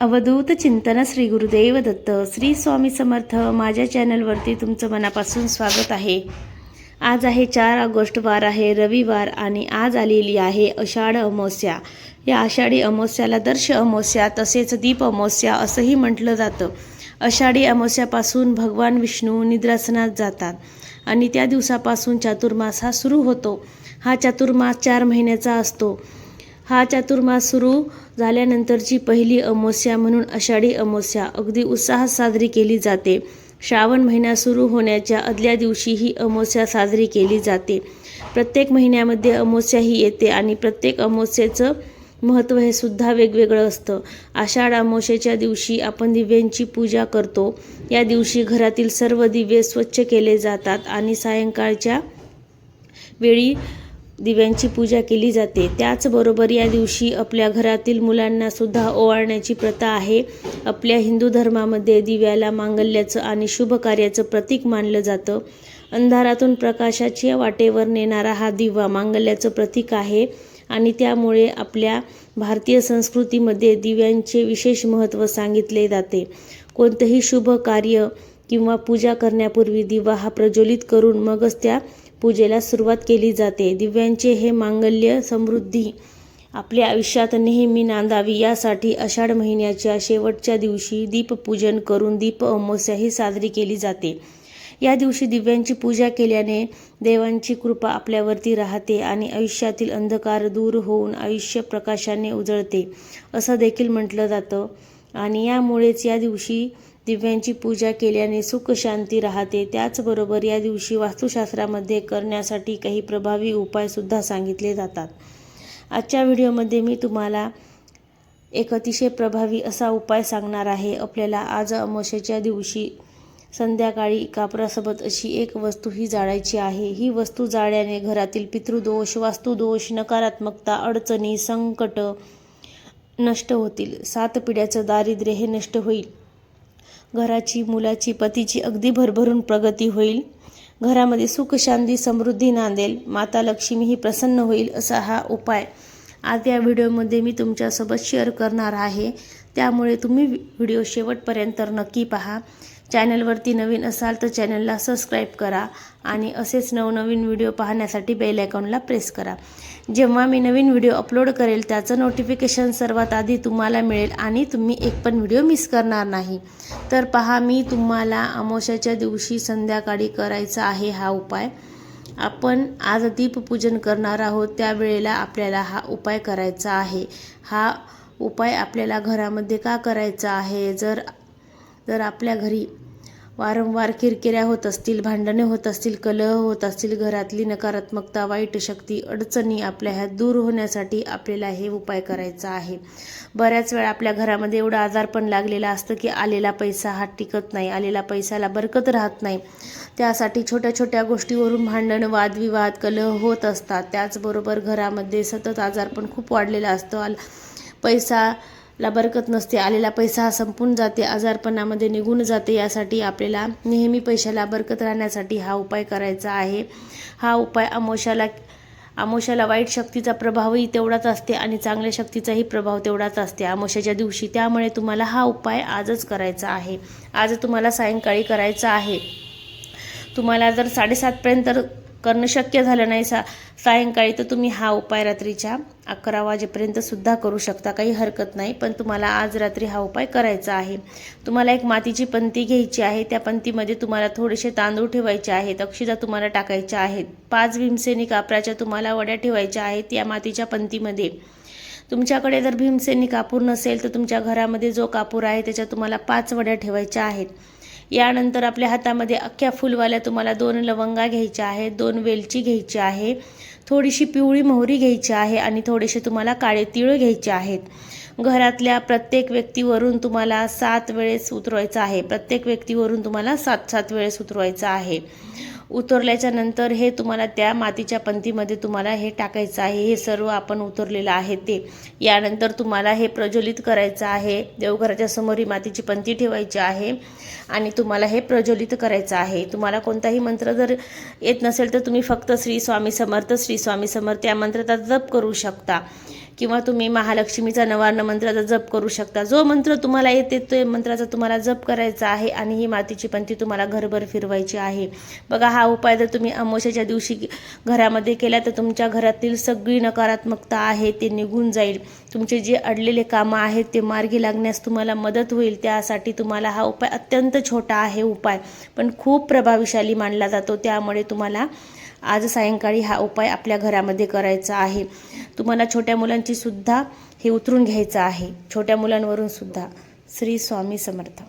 अवधूत चिंतन श्री गुरुदेव दत्त श्री स्वामी समर्थ माझ्या चॅनलवरती तुमचं मनापासून स्वागत आहे. आज आहे चार ऑगस्ट वार आहे रविवार आणि आज आलेली आहे आषाढ अमावस्या. या आषाढी अमावस्याला दर्श अमावस्या तसेच दीप अमावस्या असंही म्हटलं जातं. आषाढी अमावस्यापासून भगवान विष्णू निद्रासनात जातात आणि त्या दिवसापासून चातुर्मास हा सुरू होतो. हा चातुर्मास चार महिन्याचा असतो. हा चातुर्मास सुरू झाल्यानंतरची पहिली अमावस्या म्हणून आषाढी अमावस्या. अगदी उत्साहात साजरी केली जाते. श्रावण महिना सुरू होण्याच्या आदल्या दिवशी ही अमावस्या साजरी केली जाते. प्रत्येक महिन्यामध्ये अमावस्या ही येते आणि प्रत्येक अमावस्येचं महत्त्व हे सुद्धा वेगवेगळं असतं. आषाढ अमावस्येच्या दिवशी आपण दिव्यांची पूजा करतो. या दिवशी घरातील सर्व दिवे स्वच्छ केले जातात आणि सायंकाळच्या वेळी दिव्यांची पूजा केली जाते. त्याचबरोबर या दिवशी आपल्या घरातील मुलांना सुद्धा ओवाळण्याची प्रथा आहे. आपल्या हिंदू धर्मामध्ये दिव्याला मांगल्याचं आणि शुभ कार्याचं प्रतीक मानलं जातं. अंधारातून प्रकाशाच्या वाटेवर नेणारा हा दिवा मांगल्याचं प्रतीक आहे आणि त्यामुळे आपल्या भारतीय संस्कृतीमध्ये दिव्यांचे विशेष महत्त्व सांगितले जाते. कोणतंही शुभ कार्य किंवा पूजा करण्यापूर्वी दिवा हा प्रज्वलित करून मगच त्या पूजेला सुरुवात केली जाते. दिव्यांचे हे मांगल्य समृद्धी आपल्या आयुष्यात नेहमी नांदावी. यासाठी आषाढ महिन्याच्या शेवटच्या दिवशी दीपपूजन करून दीप अमावस्या ही साजरी केली जाते. या दिवशी दिव्यांची पूजा केल्याने देवांची कृपा आपल्यावरती राहते आणि आयुष्यातील अंधकार दूर होऊन आयुष्य प्रकाशाने उजळते. असं देखील म्हटलं जातं. आणि यामुळेच या दिवशी दिव्यांची पूजा केल्याने सुख शांती राहते. त्याचबरोबर या दिवशी वास्तुशास्त्रामध्ये करण्यासाठी काही प्रभावी उपायसुद्धा सांगितले जातात. आजच्या व्हिडिओमध्ये मी तुम्हाला एक अतिशय प्रभावी असा उपाय सांगणार आहे. आपल्याला आज अमावस्येच्या दिवशी संध्याकाळी कापरासोबत अशी एक वस्तू ही जाळायची आहे. ही वस्तू जाळल्याने घरातील पितृदोष वास्तुदोष नकारात्मकता अडचणी संकट नष्ट होतील. सात पिढ्याचं दारिद्र्य हे नष्ट होईल. घराची मुलाची पतीची अगदी भरभरून प्रगती होईल. घरामध्ये सुख शांती समृद्धी नांदेल. माता लक्ष्मी ही प्रसन्न होईल असा हा उपाय. आज या व्हिडिओमध्ये मी तुमच्यासोबत शेअर करणार आहे. त्यामुळे तुम्ही व्हिडिओ शेवटपर्यंत नक्की पहा. चॅनलवरती नवीन असाल तर चॅनलला सबस्क्राईब करा आणि असेच नवनवीन व्हिडिओ पाहण्यासाठी बेल आयकॉनला प्रेस करा. जेव्हा मी नवीन व्हिडिओ अपलोड करेल त्याचं नोटिफिकेशन सर्वात आधी तुम्हाला मिळेल आणि तुम्ही एक पण व्हिडिओ मिस करणार नाही. तर पहा मी तुम्हाला अमावस्याच्या दिवशी संध्याकाळी करायचा आहे हा उपाय. आपण आज दीपपूजन करणार आहोत त्यावेळेला आपल्याला हा उपाय करायचा आहे. हा उपाय आपल्याला घरामध्ये का करायचा आहे? जर जर आपल्या घरी वारंवार किरकिऱ्या होत असतील भांडणे होत असतील कलह होत असतील घरातली नकारात्मकता वाईट शक्ती अडचणी आपल्या ह्या दूर होण्यासाठी आपल्याला हे उपाय करायचा आहे. बऱ्याच वेळा आपल्या घरामध्ये एवढं आजारपण लागलेलं असतं की आलेला पैसा हा टिकत नाही आलेला पैशाला बरकत राहत नाही. त्यासाठी छोट्या छोट्या गोष्टीवरून भांडण वादविवाद कलह होत असतात. त्याचबरोबर घरामध्ये सतत आजारपण खूप वाढलेलं असतं. पैसा ला बरकत नसते. आलेला पैसा हा संपून जाते. आजारपणामध्ये निघून जाते. यासाठी आपल्याला नेहमी पैशाला बरकत राहण्यासाठी हा उपाय करायचा आहे. हा उपाय अमोशाला आमोशाला वाईट शक्तीचा प्रभावही तेवढाच असते आणि चांगल्या शक्तीचाही प्रभाव तेवढाच असते. आमोशाच्या दिवशी त्यामुळे तुम्हाला हा उपाय आजच करायचा आहे. आज तुम्हाला सायंकाळी करायचा आहे. तुम्हाला जर साडेसातपर्यंत करणं शक्य झालं नाही. सा सायंकाळी तर तुम्ही हा उपाय रात्रीच्या अकरा वाजेपर्यंत सुद्धा करू शकता. काही हरकत नाही पण तुम्हाला आज रात्री हा उपाय करायचा आहे. तुम्हाला एक मातीची पंती घ्यायची आहे. त्या पंतीमध्ये तुम्हाला थोडेसे तांदूळ ठेवायचे आहेत. अक्षिता तुम्हाला टाकायच्या आहेत. पाच भीमसेनी कापराच्या तुम्हाला वड्या ठेवायच्या आहेत. या मातीच्या पंतीमध्ये तुमच्याकडे जर भीमसेनी कापूर नसेल तर तुमच्या घरामध्ये जो कापूर आहे त्याच्या तुम्हाला पाच वड्या ठेवायच्या आहेत. यानंतर आपल्या हातामध्ये अख्ख्या फुलवाल्या तुम्हाला दोन लवंगा घ्यायच्या आहेत दोन वेलची घ्यायची आहे थोडीशी पिवळी मोहरी घ्यायची आहे आणि थोडेसे तुम्हाला काळे तिळ घ्यायचे आहेत. घरातल्या प्रत्येक व्यक्तीवरून तुम्हाला सात वेळेस उतरवायचं आहे. प्रत्येक व्यक्तीवरून तुम्हाला सात सात वेळेस उतरवायचं आहे. उतरल्याच्या नंतर हे तुम्हाला त्या मातीच्या पंथीमध्ये तुम्हाला हे टाकायचं आहे. हे सर्व आपण उतरलेलं आहे ते. यानंतर तुम्हाला हे प्रज्वलित करायचं आहे. देवघराच्या समोर ही मातीची पंथी ठेवायची आहे आणि तुम्हाला हे प्रज्वलित करायचं आहे. तुम्हाला कोणताही मंत्र जर येत नसेल तर तुम्ही फक्त श्री स्वामी समर्थ श्री स्वामी समर्थ या मंत्राचा जप करू शकता. किंवा तुम्ही महालक्ष्मीचा नवार्ण मंत्राचा जप करू शकता. जो मंत्र तुम्हाला येते तो मंत्राचा तुम्हाला जप करायचा आहे आणि ही मातीची पंथी तुम्हाला घरभर फिरवायची आहे. बघा हा उपाय जर तुम्ही अमावस्याच्या दिवशी घरामध्ये केला तर तुमच्या घरातील सगळी नकारात्मकता आहे ते निघून जाईल. तुमचे जे अडलेले कामं आहेत ते मार्गी लागण्यास तुम्हाला मदत होईल. त्यासाठी तुम्हाला हा उपाय अत्यंत छोटा आहे उपाय. पण खूप प्रभावशाली मानला जातो. त्यामुळे तुम्हाला आज सायंकाळी हा उपाय आपल्या घरामध्ये करायचा आहे. तुम्हाला छोट्या मुलांची सुद्धा हे उतरून घ्यायचं आहे. छोट्या मुलांवरून सुद्धा. श्री स्वामी समर्थ.